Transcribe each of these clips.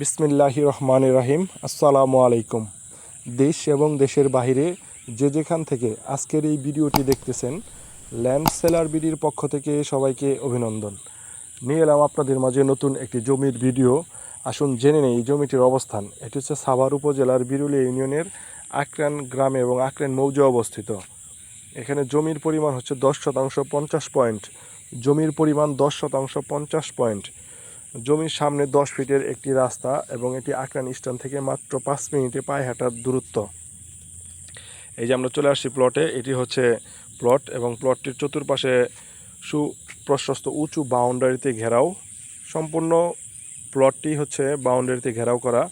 বিসমিল্লাহি রহমান রাহিম, আসসালামু আলাইকুম। দেশ এবং দেশের বাইরে যে যেখান থেকে আজকের এই ভিডিওটি দেখতেছেন, ল্যান্ড সেলার বিডির পক্ষ থেকে সবাইকে অভিনন্দন। নিয়ে এলাম আপনাদের মাঝে নতুন একটি জমির ভিডিও। আসুন জেনে নেই এই জমিটির অবস্থান। এটি হচ্ছে সাভার উপজেলার বিরুলিয়া ইউনিয়নের আক্রান গ্রামে এবং আক্রান মৌজা অবস্থিত। এখানে জমির পরিমাণ হচ্ছে দশ শতাংশ পঞ্চাশ পয়েন্ট। জমির পরিমাণ দশ শতাংশ পঞ্চাশ পয়েন্ট। জমির সামনে দশ ফিটের একটি রাস্তা এবং এটি আক্রান স্ট্যান্ড থেকে মাত্র পাঁচ মিনিটে পায়ে হাঁটার দূরত্ব। এই যে আমরা চলে আসছি প্লটে এটি হচ্ছে প্লট এবং প্লটটির চতুর্পাশে সুপ্রশস্ত উঁচু বাউন্ডারিতে ঘেরাও। সম্পূর্ণ প্লটটি হচ্ছে বাউন্ডারিতে ঘেরাও করা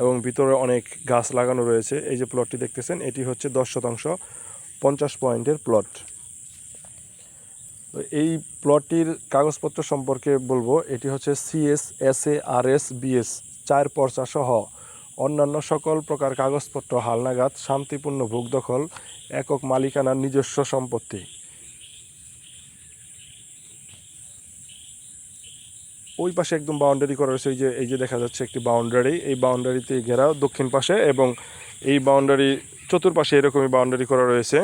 এবং ভিতরে অনেক গাছ লাগানো রয়েছে। এই যে প্লটটি দেখতেছেন, এটি হচ্ছে দশ শতাংশ পঞ্চাশ পয়েন্টের প্লট তো এই প্লটটির কাগজপত্র সম্পর্কে বলব, এটি হচ্ছে CS S A R S BS চার পর্চা সহ। অন্যান্য সকল প্রকার কাগজপত্র, হালনাগাদ, শান্তিপূর্ণ ভোগ দখল, একক মালিকানার নিজস্ব সম্পত্তি। ওই পাশে একদম বাউন্ডারি করা রয়েছে, এই যে এই যে দেখা যাচ্ছে একটি বাউন্ডারি এই বাউন্ডারিতে ঘেরাও দক্ষিণ পাশে এবং এই বাউন্ডারি চতুর্পাশে এরকমই বাউন্ডারি করা রয়েছে।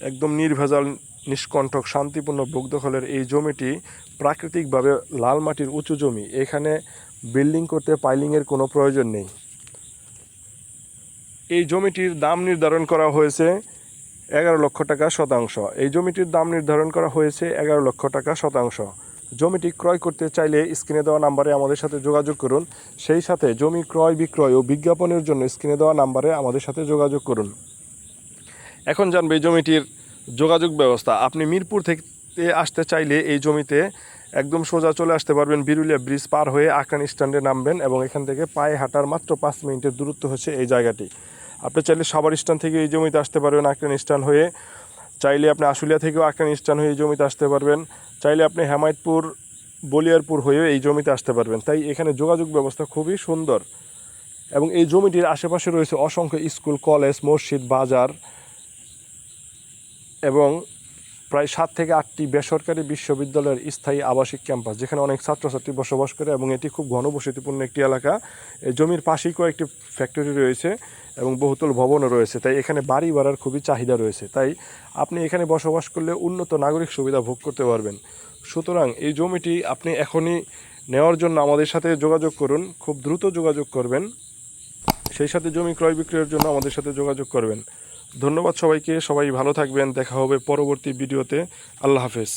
একদম নির্ভেজাল নিষ্কণ্ঠক, শান্তিপূর্ণ ভোগ দখলের এই জমিটি প্রাকৃতিকভাবে লাল মাটির উঁচু জমি। এখানে বিল্ডিং করতে পাইলিংয়ের কোনো প্রয়োজন নেই। এই জমিটির দাম নির্ধারণ করা হয়েছে এগারো লক্ষ টাকা শতাংশ। এই জমিটির দাম নির্ধারণ করা হয়েছে এগারো লক্ষ টাকা শতাংশ। জমিটি ক্রয় করতে চাইলে স্ক্রিনে দেওয়া নাম্বারে আমাদের সাথে যোগাযোগ করুন। সেই সাথে জমি ক্রয়, বিক্রয় ও বিজ্ঞাপনের জন্য স্ক্রিনে দেওয়া নাম্বারে আমাদের সাথে যোগাযোগ করুন। এখন জানবে জমিটির যোগাযোগ ব্যবস্থা। আপনি মিরপুর থেকে আসতে চাইলে এই জমিতে একদম সোজা চলে আসতে পারবেন। বিরুলিয়া ব্রিজ পার হয়ে আকান স্ট্যান্ডে নামবেন এবং এখান থেকে পায়ে হাঁটার মাত্র পাঁচ মিনিটের দূরত্ব হচ্ছে এই জায়গাটি। আপনি চাইলে সাভার স্ট্যান্ড থেকে এই জমিতে আসতে পারবেন আকান স্ট্যান্ড হয়ে। চাইলে আপনি আশুলিয়া থেকেও আকান স্ট্যান্ড হয়ে এই জমিতে আসতে পারবেন। চাইলে আপনি হেমায়তপুর, বলিয়ারপুর হয়েও এই জমিতে আসতে পারবেন। তাই এখানে যোগাযোগ ব্যবস্থা খুবই সুন্দর। এবং এই জমিটির আশেপাশে রয়েছে অসংখ্য স্কুল, কলেজ, মসজিদ, বাজার। এবং প্রায় সাত থেকে আটটি বেসরকারি বিশ্ববিদ্যালয়ের স্থায়ী আবাসিক ক্যাম্পাস, যেখানে অনেক ছাত্রছাত্রী বসবাস করে এবং এটি খুব ঘনবসতিপূর্ণ একটি এলাকা। এই জমির পাশেই কয়েকটি ফ্যাক্টরি রয়েছে এবং বহুতল ভবনও রয়েছে। তাই এখানে বাড়ি ভাড়ার খুবই চাহিদা রয়েছে। তাই আপনি এখানে বসবাস করলে উন্নত নাগরিক সুবিধা ভোগ করতে পারবেন। সুতরাং এই জমিটি আপনি এখনই নেওয়ার জন্য আমাদের সাথে যোগাযোগ করুন। খুব দ্রুত যোগাযোগ করবেন। সেই সাথে জমি ক্রয় বিক্রয়ের জন্য আমাদের সাথে যোগাযোগ করবেন। ধন্যবাদ সবাইকে সবাই ভালো থাকবেন দেখা হবে পরবর্তী ভিডিওতে। আল্লাহ হাফেজ।